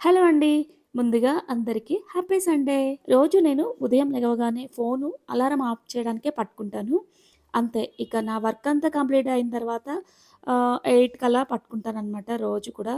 Hello అండి. ముందుగా అందరికీ హ్యాపీ సండే. రోజు నేను ఉదయం లెగవగానే ఫోను అలారం ఆఫ్ చేయడానికే పట్టుకుంటాను. అంతే ఇక నా వర్క్ అంతా కంప్లీట్ అయిన తర్వాత ఎయిట్ కల్లా పట్టుకుంటానమాట రోజు కూడా.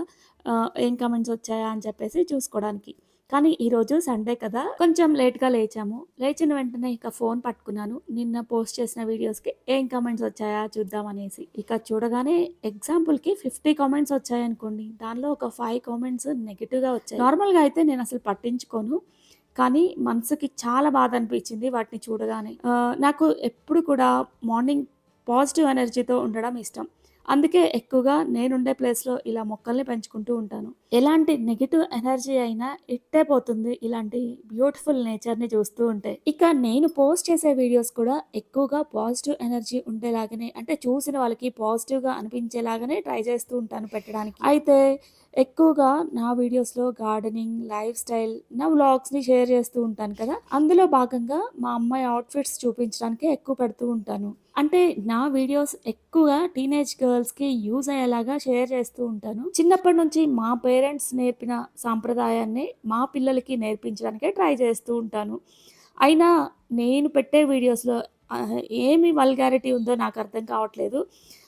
ఏం కమెంట్స్ వచ్చాయా అని చెప్పేసి చూసుకోవడానికి. కానీ ఈరోజు సండే కదా. కొంచెం లేట్గా లేచాము. లేచిన వెంటనే ఇక ఫోన్ పట్టుకున్నాను. నిన్న పోస్ట్ చేసిన వీడియోస్కి ఏం కామెంట్స్ వచ్చాయా చూద్దామనేసి ఇక చూడగానే ఎగ్జాంపుల్కి ఫిఫ్టీ కామెంట్స్ వచ్చాయనుకోండి దానిలో ఒక ఫైవ్ కామెంట్స్ నెగిటివ్గా వచ్చాయి. నార్మల్గా అయితే నేను అసలు పట్టించుకోను. కానీ మనసుకి చాలా బాధ అనిపించింది వాటిని చూడగానే. నాకు ఎప్పుడు కూడా మార్నింగ్ పాజిటివ్ ఎనర్జీతో ఉండడం ఇష్టం. అందుకే ఎక్కువగా నేనుండే ప్లేస్లో ఇలా మొక్కల్ని పెంచుకుంటూ ఉంటాను. ఎలాంటి నెగిటివ్ ఎనర్జీ అయినా ఇట్టే పోతుంది ఇలాంటి బ్యూటిఫుల్ నేచర్ని చూస్తూ ఉంటే. ఇక నేను పోస్ట్ చేసే వీడియోస్ కూడా ఎక్కువగా పాజిటివ్ ఎనర్జీ ఉండేలాగానే అంటే చూసిన వాళ్ళకి పాజిటివ్గా అనిపించేలాగానే ట్రై చేస్తూ ఉంటాను పెట్టడానికి. అయితే ఎక్కువగా నా వీడియోస్లో గార్డెనింగ్ లైఫ్ స్టైల్ నా వ్లాగ్స్ని షేర్ చేస్తూ ఉంటాను కదా. అందులో భాగంగా మా అమ్మాయి అవుట్ఫిట్స్ చూపించడానికే ఎక్కువ పెడుతూ ఉంటాను. అంటే నా వీడియోస్ ఎక్కువగా టీనేజ్ గర్ల్స్కి యూజ్ అయ్యేలాగా షేర్ చేస్తూ ఉంటాను. చిన్నప్పటి నుంచి మా పేరెంట్స్ నేర్పిన సాంప్రదాయాన్ని మా పిల్లలకి నేర్పించడానికే ట్రై చేస్తూ ఉంటాను. అయినా నేను పెట్టే వీడియోస్లో ఏమి వల్గారిటీ ఉందో నాకు అర్థం కావట్లేదు.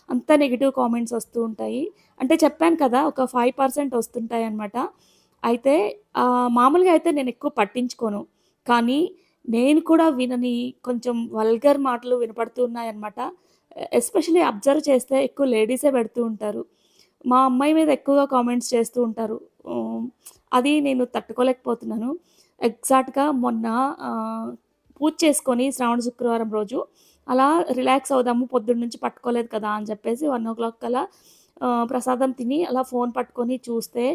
అంత నెగిటివ్ కామెంట్స్ వస్తూ ఉంటాయి. అంటే చెప్పాను కదా ఒక ఫైవ్ పర్సెంట్ వస్తుంటాయి అనమాట అయితే మామూలుగా అయితే నేను ఎక్కువ పట్టించుకోను. కానీ నేను కూడా వినని కొంచెం వల్గర్ మాటలు వినపడుతూ ఉన్నాయన్నమాట. ఎస్పెషలీ అబ్జర్వ్ చేస్తే ఎక్కువ లేడీసే పెడుతూ ఉంటారు. మా అమ్మాయి మీద ఎక్కువగా కామెంట్స్ చేస్తూ ఉంటారు. అది నేను తట్టుకోలేకపోతున్నాను. ఎగ్జాక్ట్గా మొన్న పూజ చేసుకొని శ్రావణ శుక్రవారం రోజు అలా రిలాక్స్ అవుదాము పొద్దున్న నుంచి పట్టుకోలేదు కదా అని చెప్పేసి వన్ ఓ క్లాక్ కల్లా ప్రసాదం తిని అలా ఫోన్ పట్టుకొని చూస్తే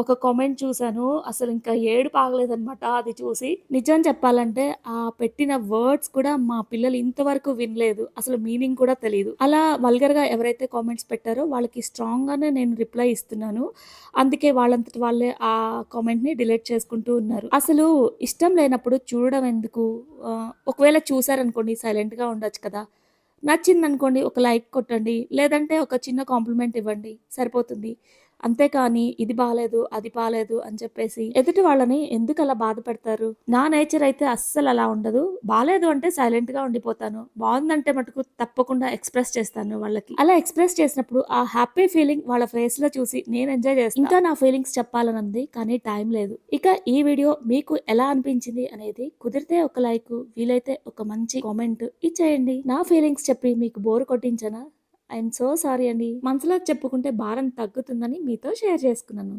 ఒక కామెంట్ చూశాను. అసలు ఇంకా ఏడు పాగలేదనమాట అది చూసి. నిజం చెప్పాలంటే ఆ పెట్టిన వర్డ్స్ కూడా మా పిల్లలు ఇంతవరకు వినలేదు. అసలు మీనింగ్ కూడా తెలియదు అలా వల్గర్గా ఎవరైతే కామెంట్స్ పెట్టారో వాళ్ళకి స్ట్రాంగ్గానే నేను రిప్లై ఇస్తున్నాను. అందుకే వాళ్ళంతటి వాళ్ళే ఆ కామెంట్ని డిలీట్ చేసుకుంటూ ఉన్నారు. అసలు ఇష్టం లేనప్పుడు చూడడం ఎందుకు? ఒకవేళ చూసారనుకోండి సైలెంట్గా ఉండొచ్చు కదా. నచ్చింది అనుకోండి ఒక లైక్ కొట్టండి లేదంటే ఒక చిన్న కాంప్లిమెంట్ ఇవ్వండి సరిపోతుంది. అంతేకాని ఇది బాగాలేదు అది బాగాలేదు అని చెప్పేసి ఎదుటి వాళ్ళని ఎందుకు అలా బాధ పెడతారు నా నేచర్ అయితే అస్సలు అలా ఉండదు. బాగాలేదు అంటే సైలెంట్గా ఉండిపోతాను. బాగుందంటే మటుకు తప్పకుండా ఎక్స్ప్రెస్ చేస్తాను వాళ్ళకి. అలా ఎక్స్ప్రెస్ చేసినప్పుడు ఆ హ్యాపీ ఫీలింగ్ వాళ్ళ ఫేస్లో చూసి నేను ఎంజాయ్ చేస్తాను ఇంకా నా ఫీలింగ్స్ చెప్పాలనుంది కానీ టైం లేదు. ఇక ఈ వీడియో మీకు ఎలా అనిపించింది అనేది కుదిరితే ఒక లైక్ వీలైతే ఒక మంచి కామెంట్ ఇచ్చేయండి. నా ఫీలింగ్స్ చెప్పి మీకు బోర్ కొట్టించనా? ఐఎమ్ సో సారీ అండి. మనసులో చెప్పుకుంటే భారం తగ్గుతుందని మీతో షేర్ చేసుకున్నాను.